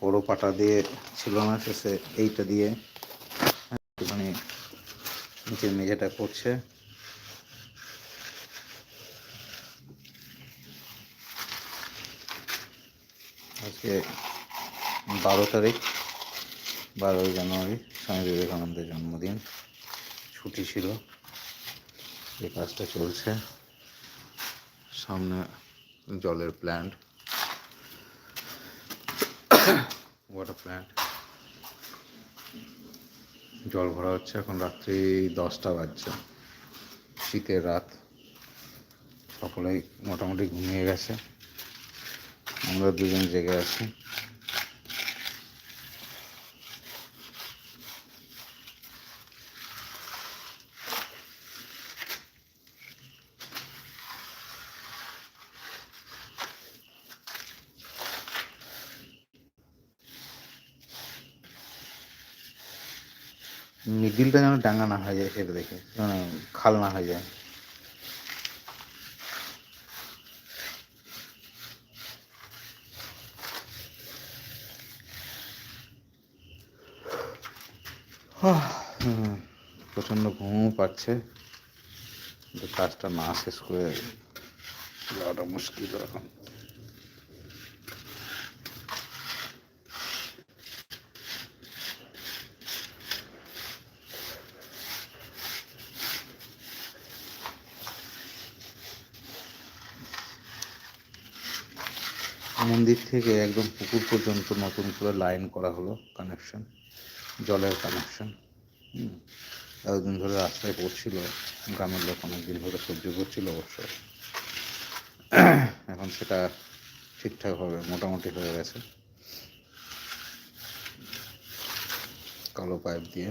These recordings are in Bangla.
বড় পাটা দিয়ে ছিল না, শেষে এইটা দিয়ে একটুখানি নিচের মেঝেটা করছে। আজকে বারো তারিখ, বারোই জানুয়ারি, স্বামী বিবেকানন্দের জন্মদিন। ছুটি ছিল, এই কাজটা চলছে। সামনে জলের প্ল্যান্ট ওয়াটার প্ল্যান্ট জল ভরা হচ্ছে, এখন রাত্রি দশটা বাজছে। শীতের রাত। সকলেই মোটামুটি ঘুমিয়ে গেছে। আমরা দুজন জেগে আছি। মিডিলটা যেন ডাঙ্গা না হয়ে যায় সেটা দেখে মানে খাল না হয়ে যায়। প্রচণ্ড ঘুমও পাচ্ছে। কাজটা না শেষ করে যাওয়াটা মুশকিল এখন। মন্দির থেকে একদম পুকুর পর্যন্ত নতুন করে লাইন করা হলো কানেকশন জলের কানেকশন এতদিন ধরে রাস্তায় পড়ছিল, গ্রামের লোক অনেকদিন ধরে সহ্য করছিল অবশ্য। এখন সেটা ঠিকঠাকভাবে মোটামুটি হয়ে গেছে। কালো পাইপ দিয়ে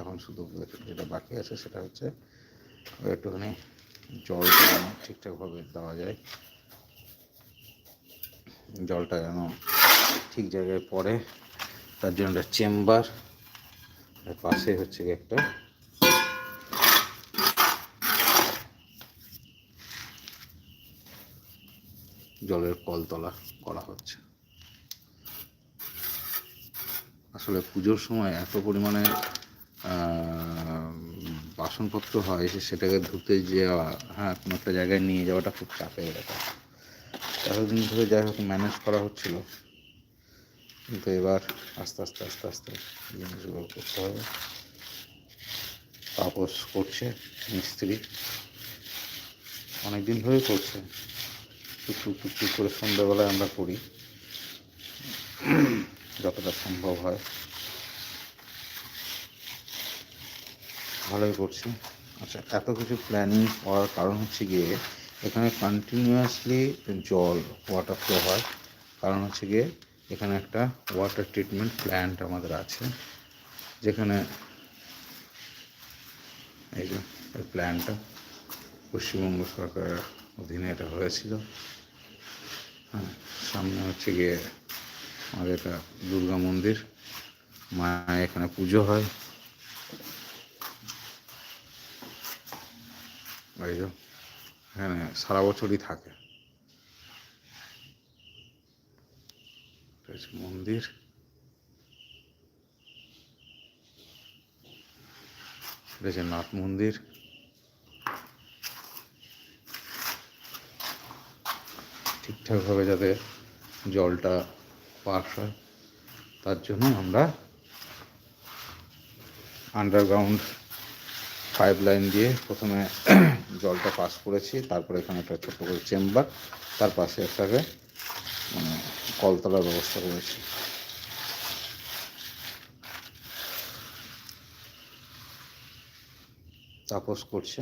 এখন শুধু যেটা বাকি আছে সেটা হচ্ছে, একটুখানি জল ঠিকঠাকভাবে দেওয়া যায়। জলটা যেন ঠিক জায়গায় পড়ে, তার জন্য একটা চেম্বার পাশে হচ্ছে একটা জলের কলতলা করা হচ্ছে। আসলে পুজোর সময় এত পরিমাণে বাসনপত্র হয়, সেটাকে ধুতে যাওয়া হ্যাঁ কোনো একটা জায়গায় নিয়ে যাওয়াটা খুব চাপের ব্যাপার। এতদিন ধরে যাই হোক ম্যানেজ করা হচ্ছিল। কিন্তু এবার আস্তে আস্তে আস্তে আস্তে জিনিসগুলো করতে হবে। তাপস করছে, মিস্ত্রি। অনেক দিন ধরেই করছে। টুকটুক টুকটুক করে সন্ধ্যাবেলায় আমরা করি। যতটা সম্ভব হয়। ভালোই করছি। আচ্ছা এত কিছু প্ল্যানিং করার কারণ হচ্ছে গিয়ে এখানে কন্টিনিউয়াসলি জল ওয়াটার ফ্লো হয়। কারণ হচ্ছে গিয়ে এখানে একটা ওয়াটার ট্রিটমেন্ট প্ল্যান্ট আমাদের আছে। যেখানে এই যে এই প্ল্যান্টটা পশ্চিমবঙ্গ সরকারের অধীনে এটা হয়েছিল। হ্যাঁ সামনে হচ্ছে গিয়ে আমাদের এটা দুর্গা মন্দির মা এখানে পুজো হয়। এই এখানে সারা বছরই থাকে। মন্দির। হচ্ছে নাথ মন্দির। ঠিকঠাকভাবে যাতে জলটা পাস হয়, তার জন্য আমরা আন্ডারগ্রাউন্ড পাইপ লাইন দিয়ে প্রথমে জলটা পাস করেছি, তারপরে এখানে একটা ছোট্ট করে চেম্বার, তার পাশে একটাকে মানে কলতলার ব্যবস্থা করেছি। তাপস করছে।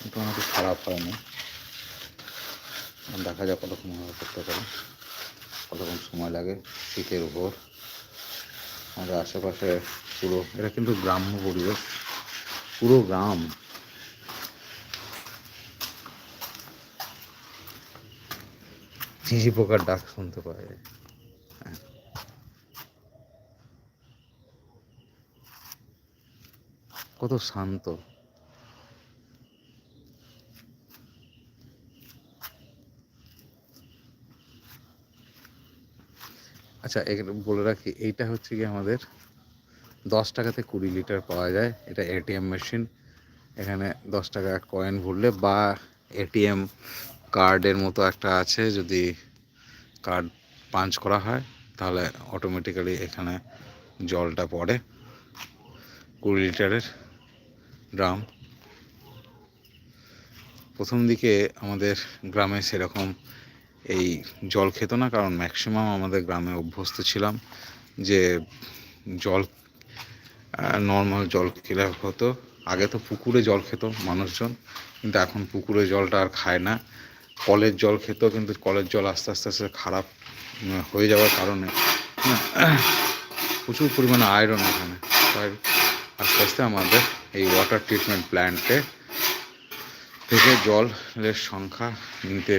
মোটামুটি খারাপ হয়নি। দেখা যাক কতক্ষণ করতে পারি, কতক্ষণ সময় লাগে শীতের উপর। আমাদের আশেপাশে পুরো, এটা কিন্তু গ্রাম্য পরিবেশ, পুরো গ্রাম। ঝিঝি পোকার ডাক শুনতে পাওয়া যায়। হ্যাঁ। কত শান্ত। আচ্ছা বলে রাখি, এইটা হচ্ছে কি আমাদের দশ টাকাতে কুড়ি লিটার পাওয়া যায়। এটা এটিএম মেশিন এখানে দশ টাকা কয়েন ভরলে বা এটিএম কার্ডের মতো একটা আছে, যদি কার্ড পাঞ্চ করা হয়, তাহলে অটোমেটিক্যালি এখানে জলটা পড়ে। কুড়ি লিটারের ড্রাম প্রথম দিকে আমাদের গ্রামে সেরকম এই জল খেত না, কারণ ম্যাক্সিমাম আমাদের গ্রামে অভ্যস্ত ছিলাম যে জল নর্মাল জল খেলে হতো। আগে তো পুকুরে জল খেত মানুষজন, কিন্তু এখন পুকুরে জলটা আর খায় না। কলের জল খেত, কিন্তু কলের জল আস্তে আস্তে আস্তে খারাপ হয়ে যাওয়ার কারণে, প্রচুর পরিমাণে আয়রন এখানে। তাই আস্তে আস্তে আমাদের এই ওয়াটার ট্রিটমেন্ট প্ল্যান্টে থেকে জলের সংখ্যা নিতে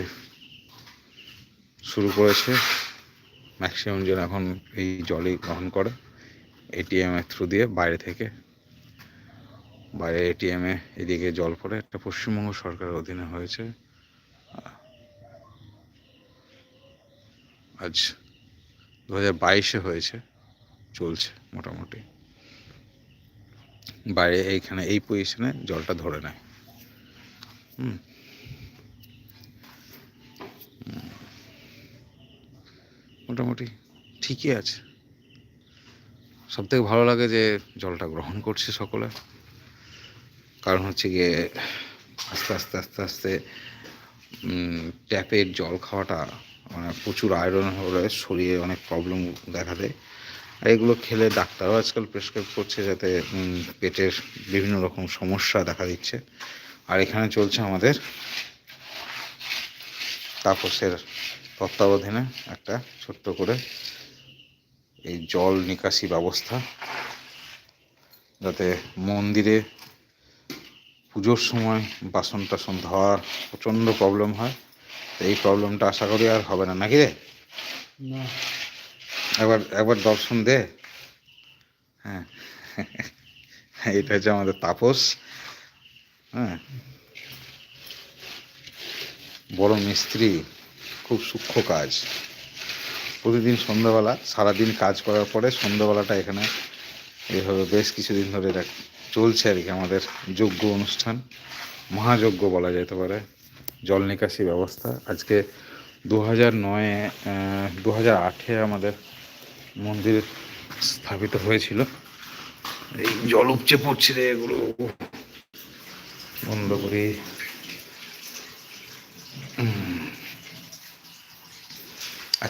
শুরু করেছে। ম্যাক্সিমাম জন এখন এই জলই গ্রহণ করে। এটিএমের থ্রু দিয়ে বাইরে থেকে। বাইরে এটিএমে এদিকে জল পড়ে। একটা পশ্চিমবঙ্গ সরকারের অধীনে হয়েছে। আজ দু হাজার বাইশে হয়েছে। চলছে মোটামুটি। বাইরে এইখানে, এই পজিশনে জলটা ধরে নেয়। হুম। মোটামুটি ঠিকই আছে। সব থেকে ভালো লাগে যে জলটা গ্রহণ করছে সকলে। কারণ হচ্ছে গিয়ে আস্তে আস্তে আস্তে আস্তে ট্যাপের জল খাওয়াটা মানে প্রচুর আয়রন হলে শরীরে অনেক প্রবলেম দেখা দেয়। আর এগুলো খেলে ডাক্তারও আজকাল প্রেসক্রাইব করছে যাতে পেটের বিভিন্ন রকম সমস্যা দেখা দিচ্ছে। আর এখানে চলছে আমাদের তাপসের তত্ত্বাবধানে একটা ছোট্ট করে এই জল নিকাশি ব্যবস্থা যাতে মন্দিরে পুজোর সময় বাসন টাসন ধোয়ার প্রচণ্ড প্রবলেম হয়। তো এই প্রবলেমটা আশা করি আর হবে না নাকি রে? একবার একবার দর্শন দে। হ্যাঁ। এটা হচ্ছে আমাদের তাপস। হ্যাঁ। বড় মিস্ত্রি। খুব সূক্ষ্ম কাজ। প্রতিদিন সন্ধ্যাবেলা, সারাদিন কাজ করার পরে সন্ধ্যাবেলাটা এখানে এইভাবে বেশ কিছুদিন ধরে দেখ চলছে আর কি, আমাদের যজ্ঞ অনুষ্ঠান। মহাযজ্ঞ বলা যেতে পারে। জল নিকাশি ব্যবস্থা। আজকে দু হাজার নয়ে দু হাজার আটে আমাদের মন্দির স্থাপিত হয়েছিল। এই জল উপচে পড়ছে রে এগুলো। বন্ধ করি।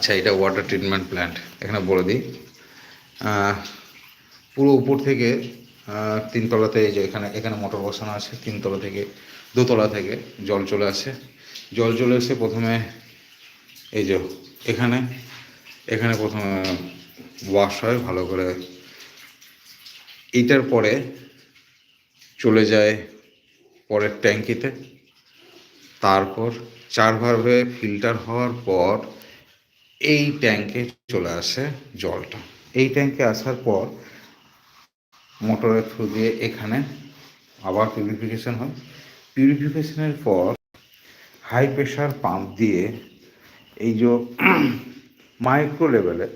আচ্ছা এটা ওয়াটার ট্রিটমেন্ট প্ল্যান্ট এখানে বলে দিই। পুরো উপর থেকে তিনতলাতে এই যে এখানে এখানে মোটর বসানো আছে তিনতলা থেকে দোতলা থেকে জল চলে আসে। জল চলে এসে প্রথমে এই যে এখানে এখানে প্রথমে ওয়াশ হয়, ভালো করে এইটার পরে চলে যায় পরের ট্যাঙ্কিতে। তারপর চার ভাবে ফিল্টার হওয়ার পর এই ট্যাঙ্কে চলে আসে জলটা। এই ট্যাঙ্কে আসার পর মোটরের থ্রু দিয়ে এখানে আবার পিউরিফিকেশন হয়। পিউরিফিকেশনের পর হাই প্রেশার পাম্প দিয়ে এই যে মাইক্রো লেভেলে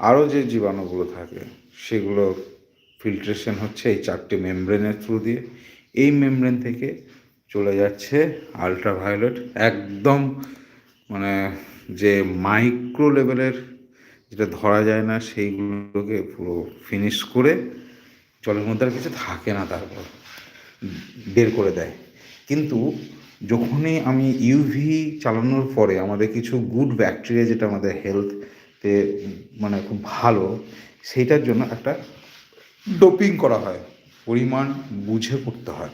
আরও যে জীবাণুগুলো থাকে, সেগুলো ফিল্ট্রেশন হচ্ছে এই চারটি মেমব্রেনের থ্রু দিয়ে। এই মেমব্রেন থেকে চলে যাচ্ছে আলট্রাভায়োলেট, একদম মানে যে মাইক্রো লেভেলের যেটা ধরা যায় না, সেইগুলোকে পুরো ফিনিশ করে জলের মধ্যে আর কিছু থাকে না, তারপর বের করে দেয়। কিন্তু যখনই আমি ইউভি চালানোর পরে আমাদের কিছু গুড ব্যাকটেরিয়া যেটা আমাদের হেলথে মানে খুব ভালো, সেইটার জন্য একটা ডোপিং করা হয়। পরিমাণ বুঝে করতে হয়।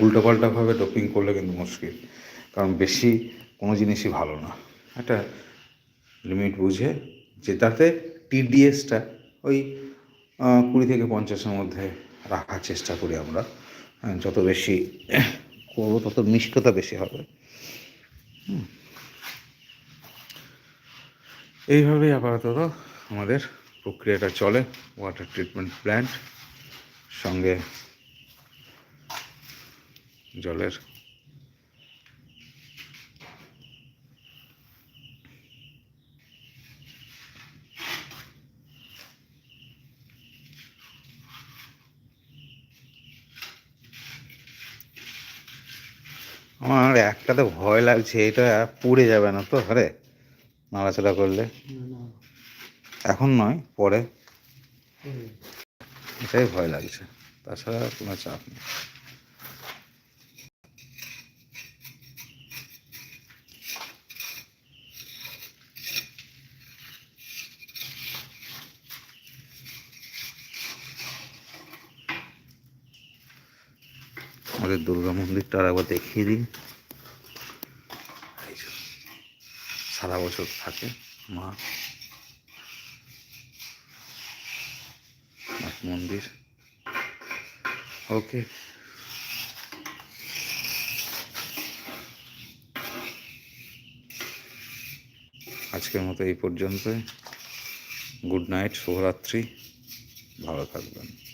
উল্টোপাল্টাভাবে ডোপিং করলে কিন্তু মুশকিল। কারণ বেশি কোনো জিনিসই ভালো না। একটা লিমিট বুঝে যেটাতে টিডিএসটা ওই কুড়ি থেকে পঞ্চাশের মধ্যে রাখার চেষ্টা করি আমরা। যত বেশি করব তত মিষ্টতা বেশি হবে। এইভাবেই আপাতত আমাদের প্রক্রিয়াটা চলে। ওয়াটার ট্রিটমেন্ট প্ল্যান্ট সঙ্গে জলের আমার একটাতে ভয় লাগছে এটা পুড়ে যাবে না তো আরে নাড়াচাড়া করলে। এখন নয় পরে। এটাই ভয় লাগছে তাছাড়া কোনো চাপ নেই। আমাদের দুর্গা মন্দিরটা আর একবার দেখিয়ে দিই। সারা বছর থাকে, মা। মন্দির। ওকে। আজকের মতো এই পর্যন্তই। গুড নাইট, শুভরাত্রি। ভালো থাকবেন।